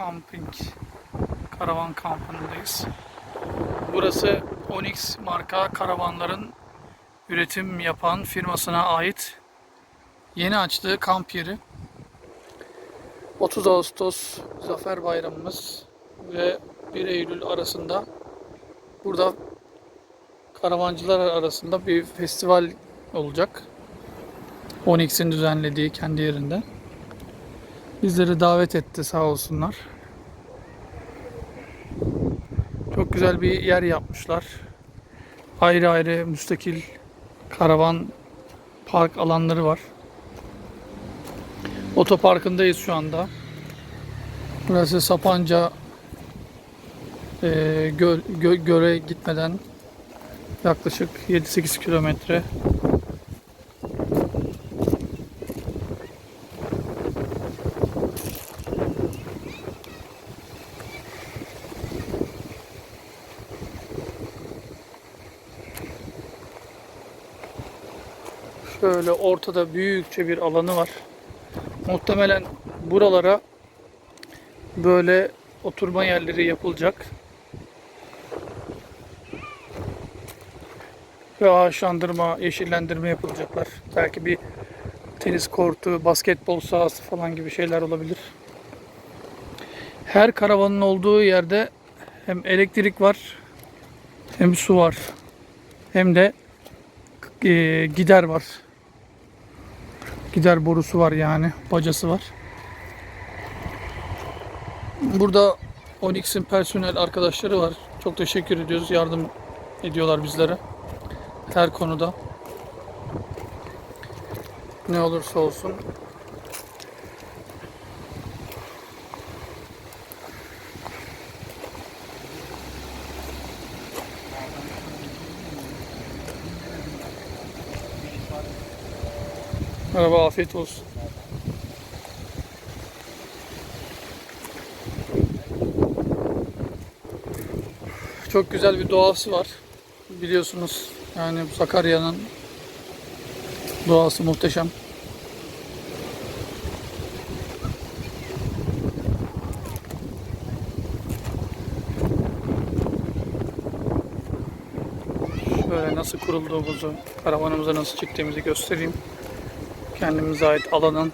Camping karavan kampındayız. Burası Onyx marka karavanların üretim yapan firmasına ait yeni açtığı kamp yeri. 30 Ağustos Zafer Bayramımız ve 1 Eylül arasında burada karavancılar arasında bir festival olacak. Onyx'in düzenlediği kendi yerinde. Bizleri davet etti sağ olsunlar. Çok güzel bir yer yapmışlar. Ayrı ayrı müstakil karavan park alanları var. Otoparkındayız şu anda. Burası Sapanca e, göl, gö- göle gitmeden yaklaşık 7-8 kilometre. Şöyle ortada büyükçe bir alanı var. Muhtemelen buralara böyle oturma yerleri yapılacak. Ve ağaçlandırma, yeşillendirme yapılacaklar. Belki bir tenis kortu, basketbol sahası falan gibi şeyler olabilir. Her karavanın olduğu yerde hem elektrik var, hem su var, hem de e, gider var. Gider borusu var yani, bacası var. Burada Onyx'in personel arkadaşları var. Çok teşekkür ediyoruz. Yardım ediyorlar bizlere. Her konuda. Ne olursa olsun. Merhaba, afiyet olsun. Çok güzel bir doğası var. Biliyorsunuz yani Sakarya'nın doğası muhteşem. Şöyle nasıl kurulduğumuzu, karavanımıza nasıl çıktığımızı göstereyim. Kendimize ait alanın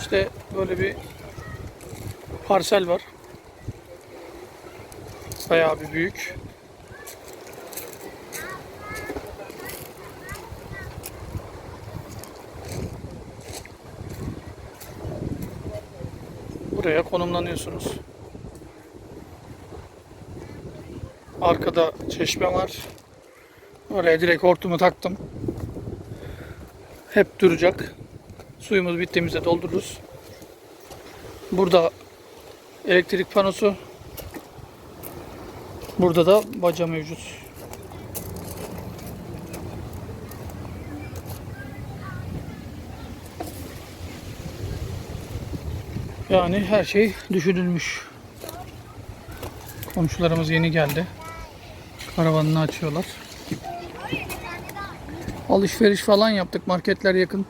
İşte böyle bir parsel var. Bayağı bir büyük. Buraya konumlanıyorsunuz. Arkada çeşme var. Oraya direkt hortumu taktım. Hep duracak. Suyumuz bittiğimizde doldururuz. Burada elektrik panosu. Burada da baca mevcut. Yani her şey düşünülmüş. Komşularımız yeni geldi. Karavanını açıyorlar. Alışveriş falan yaptık. Marketler yakın.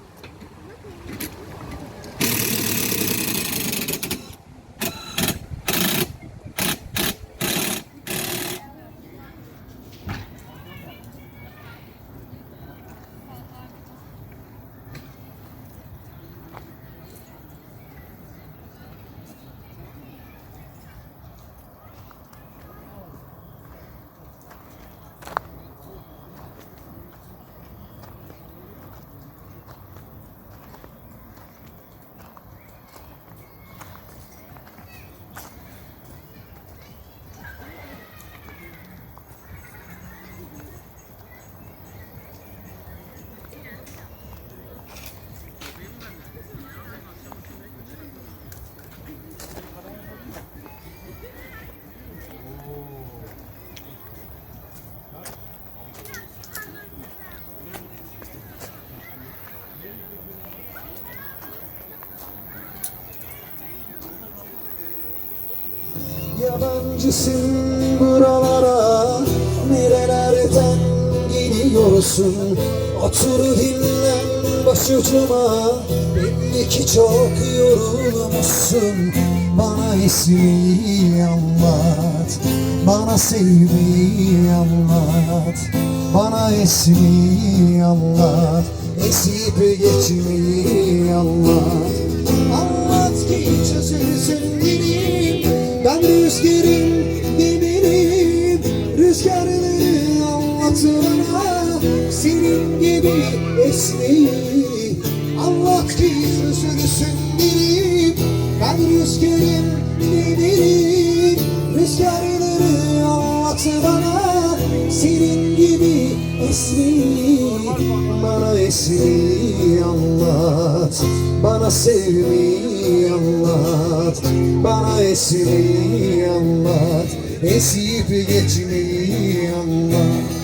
Yabancısın buralara Nerelerden geliyorsun Otur dinlen başucuma Belli ki çok yorulmuşsun. Bana ismini anlat Bana sevmeyi anlat Bana esmeyi anlat. Esip geçmeyi anlat. Anlat ki çözülsün dilim Ben rüzgarım demirim Rüzgarları anlat bana Senin gibi esmeyi Anlat ki çözülsün dilim. Ben rüzgarım demirim Rüzgarları anlat bana. Senin gibi esmeyi Bana esmeyi anlat. Bana sevmeyi anlat. Bana esmeyi anlat. Esip geçmeyi anlat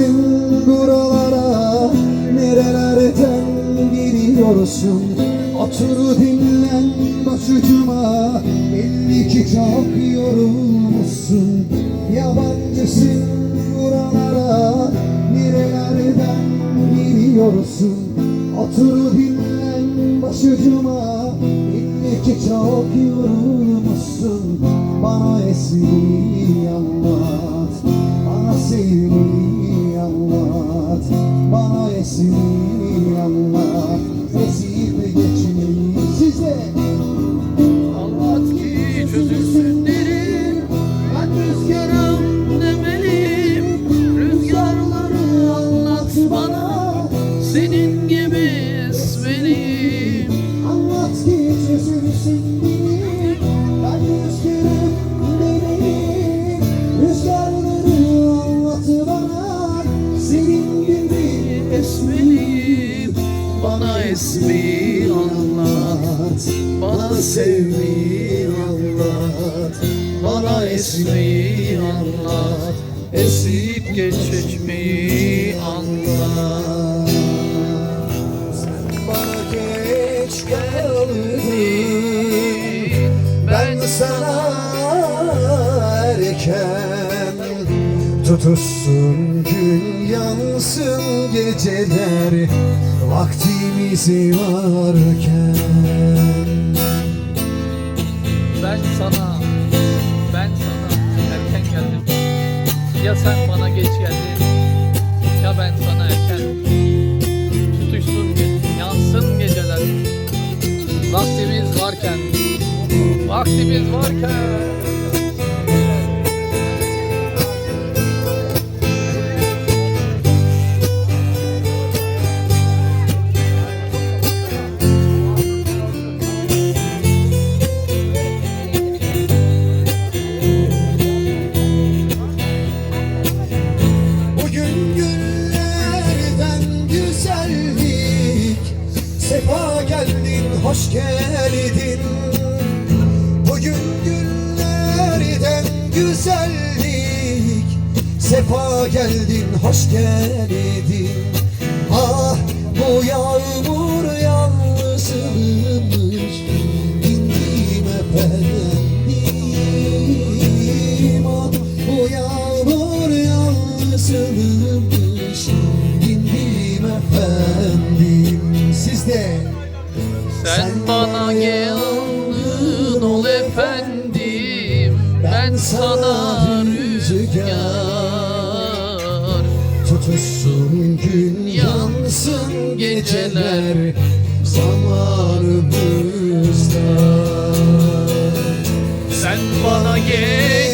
Yabancısın buralara Nerelerden geliyorsun Otur dinlen başucuma Belli ki çok yorulmuşsun. Yabancısın buralara Nerelerden geliyorsun Otur dinlen başucuma Belli ki çok yorulmuşsun. Bana esmeyi anlat Bana anlat Bana Tutuşsun gün yansın geceler Vaktimiz varken. Ben sana Ben sana erken geldim. Ya sen bana geç geldin Ya ben sana erken Tutuşsun gün Yansın geceler. Vaktimiz varken Vaktimiz varken hoş geldin. Bugün günlerden güzellik. Sefa geldin, hoş geldin. Ah bu yağmur yalnızmış neler zamanımızda. Sen bana gel.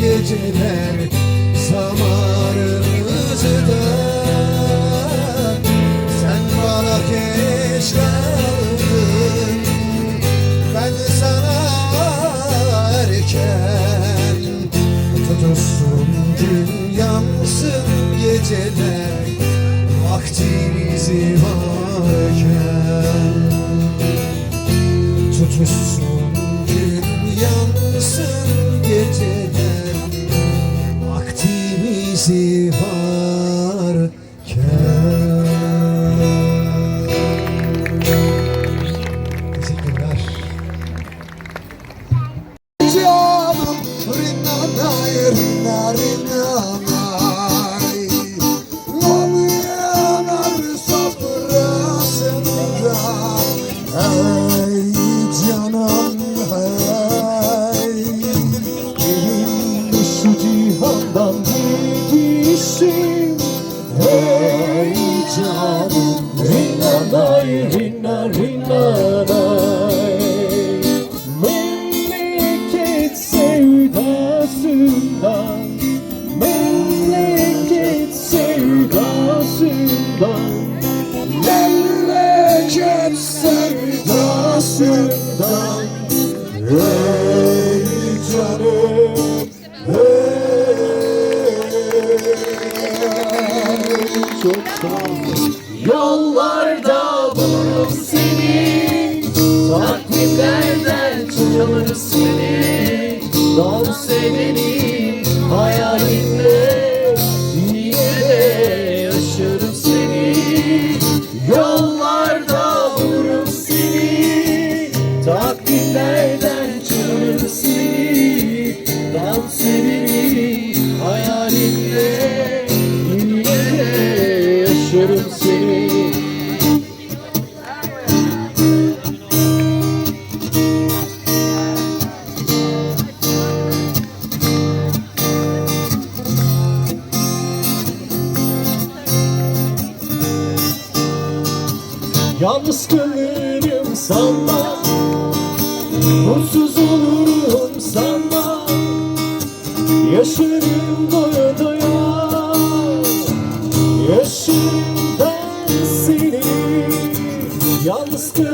geceler.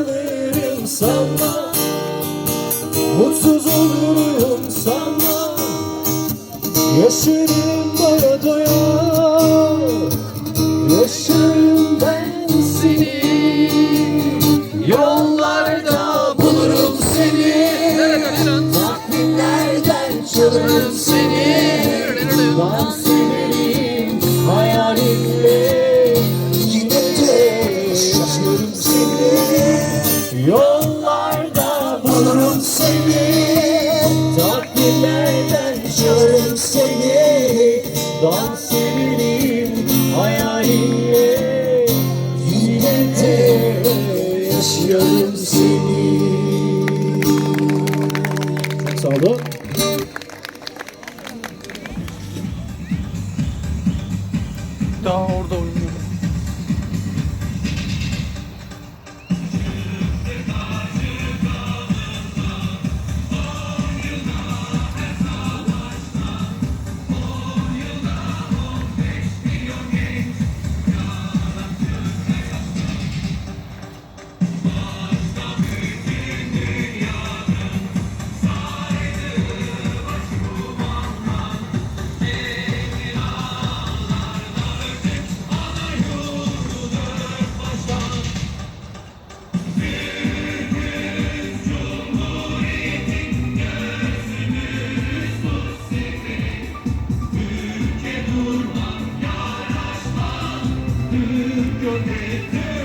gelirim sanma Mutsuz olurum sanma Yaşarım doya doya sağlığı. Bir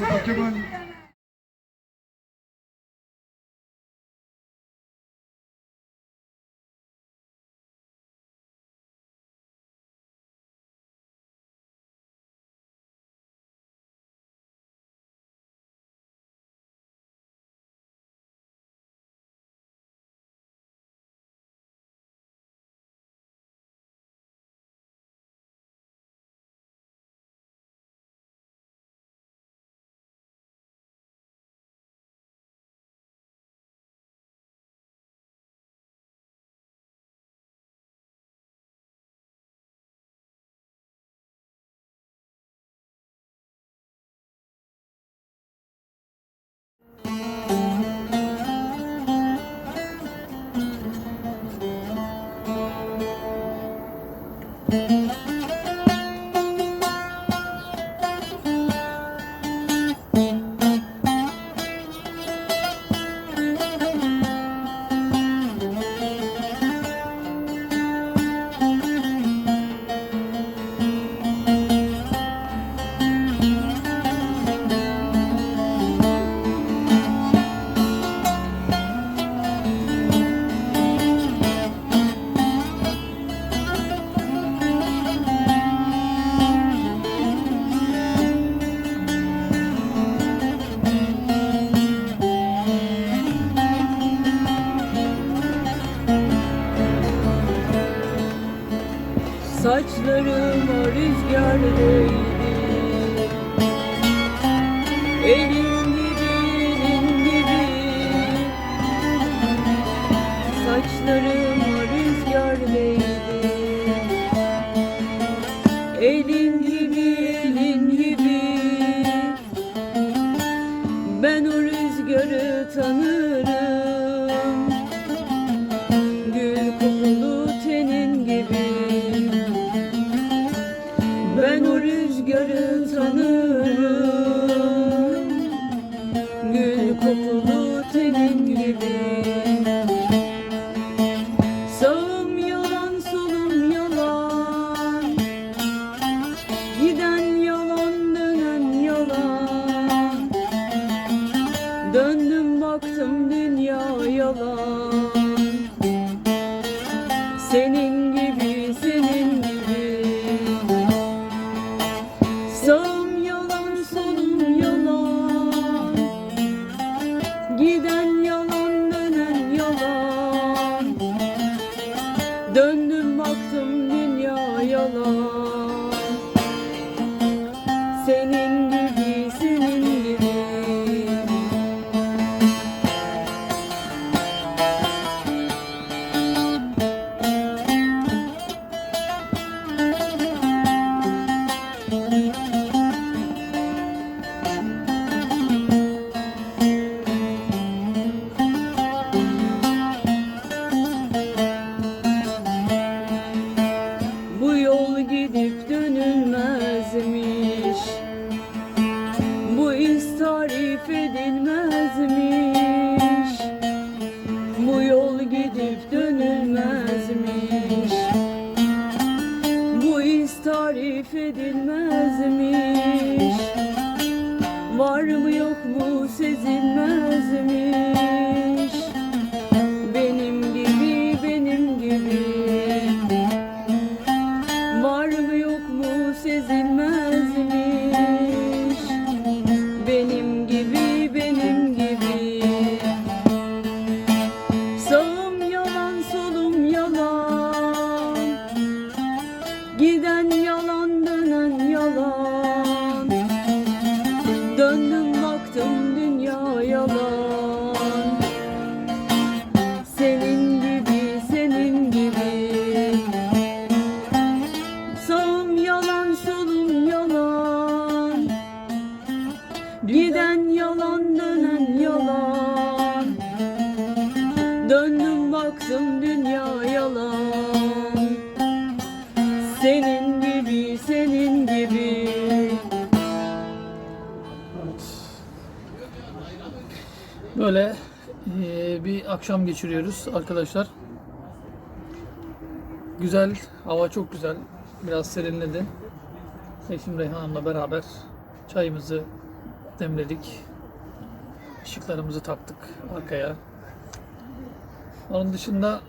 mutlu Mustafa Saçlarıma rüzgar değdi Ee, bir akşam geçiriyoruz arkadaşlar. Güzel, hava çok güzel. Biraz serinledi. Eşim Reyhan'la beraber çayımızı demledik. Işıklarımızı taktık arkaya. Onun dışında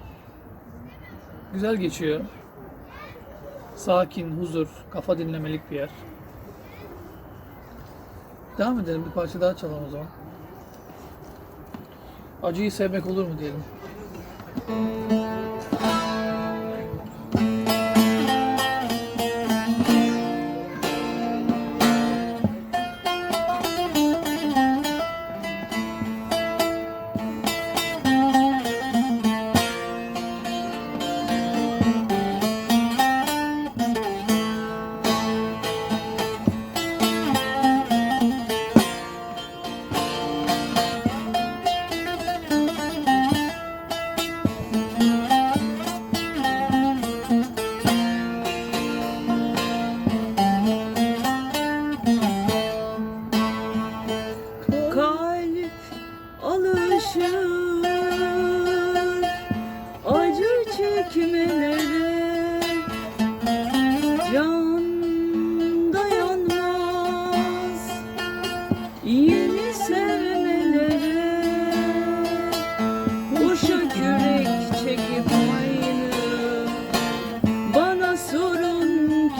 güzel geçiyor. Sakin, huzur, kafa dinlemelik bir yer. Devam edelim bir parça daha çalalım o zaman. Acıyı sevmek olur mu diyelim.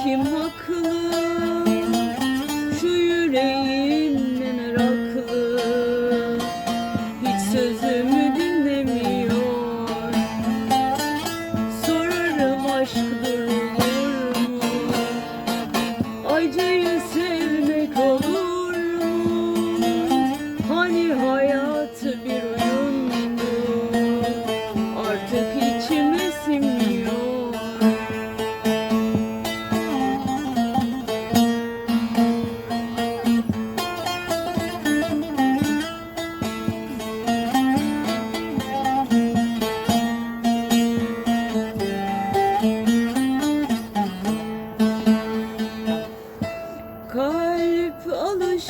kim?